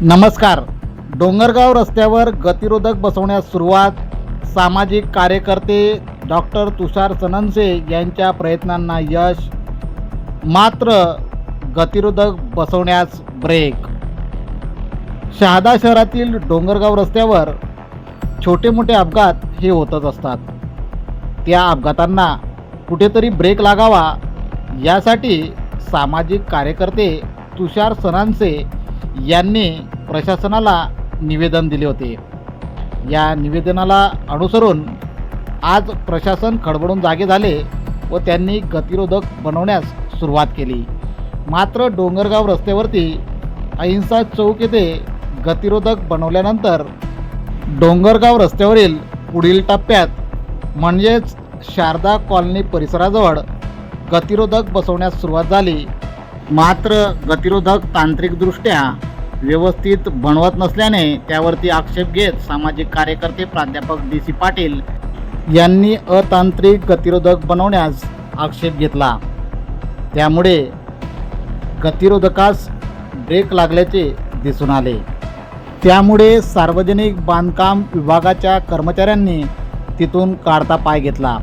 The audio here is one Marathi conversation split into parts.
नमस्कार. डोंगरगाव रस्त्यावर गतिरोधक बसवण्यास सुरुवात सामाजिक कार्यकर्ते डॉक्टर तुषार सननसे यांच्या प्रयत्नांना यश. मात्र गतिरोधक बसवण्यास ब्रेक शहादा शहरातील डोंगरगाव रस्त्यावर छोटे मोठे अपघात हे होतच असतात. त्या अपघातांना कुठेतरी ब्रेक लागावा यासाठी सामाजिक कार्यकर्ते तुषार सनांसे यांनी प्रशासनाला निवेदन दिले होते. या निवेदनाला अनुसरून आज प्रशासन खडबडून जागे झाले व त्यांनी गतिरोधक बनवण्यास सुरुवात केली. मात्र डोंगरगाव रस्त्यावरती अहिंसा चौक येथे गतिरोधक बनवल्यानंतर डोंगरगाव रस्त्यावरील पुढील टप्प्यात म्हणजेच शारदा कॉलनी परिसराजवळ गतिरोधक बसवण्यास सुरुवात झाली. मात्र गतिरोधक तांत्रिकदृष्ट्या व्यवस्थित बनवत नसल्याने त्यावरती आक्षेप घेत सामाजिक कार्यकर्ते प्राध्यापक डी सी पाटील यांनी अतांत्रिक गतिरोधक बनवण्यास आक्षेप घेतला. त्यामुळे गतिरोधकास ब्रेक लागल्याचे दिसून आले. त्यामुळे सार्वजनिक बांधकाम विभागाच्या कर्मचाऱ्यांनी तिथून काढता पाय घेतला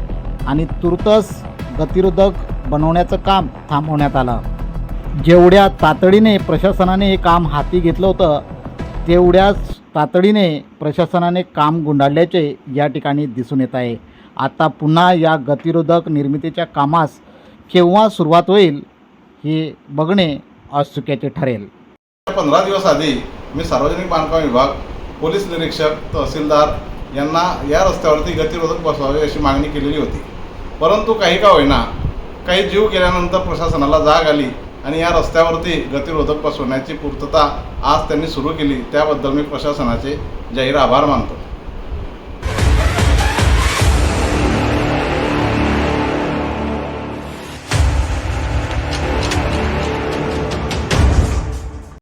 आणि तुर्तच गतिरोधक बनवण्याचं काम थांबवण्यात आलं. जेवढ्या तातडीने प्रशासनाने हे काम हाती घेतलं होतं तेवढ्याच तातडीने प्रशासनाने काम गुंडाळल्याचे या ठिकाणी दिसून येत आहे. आता पुन्हा या गतिरोधक निर्मितीच्या कामास केव्हा सुरुवात होईल हे बघणे औत्सुक्याचे ठरेल. पंधरा दिवस आधी मी सार्वजनिक बांधकाम विभाग पोलीस निरीक्षक तहसीलदार यांना या रस्त्यावरती गतिरोधक बसवावे अशी मागणी केलेली होती. परंतु काही का होईना काही जीव गेल्यानंतर प्रशासनाला जाग आली. आणि या रस्त्यावरती गतिरोधक बसवण्याची पूर्तता आज त्यांनी सुरू केली त्याबद्दल मी प्रशासनाचे जाहीर आभार मानतो.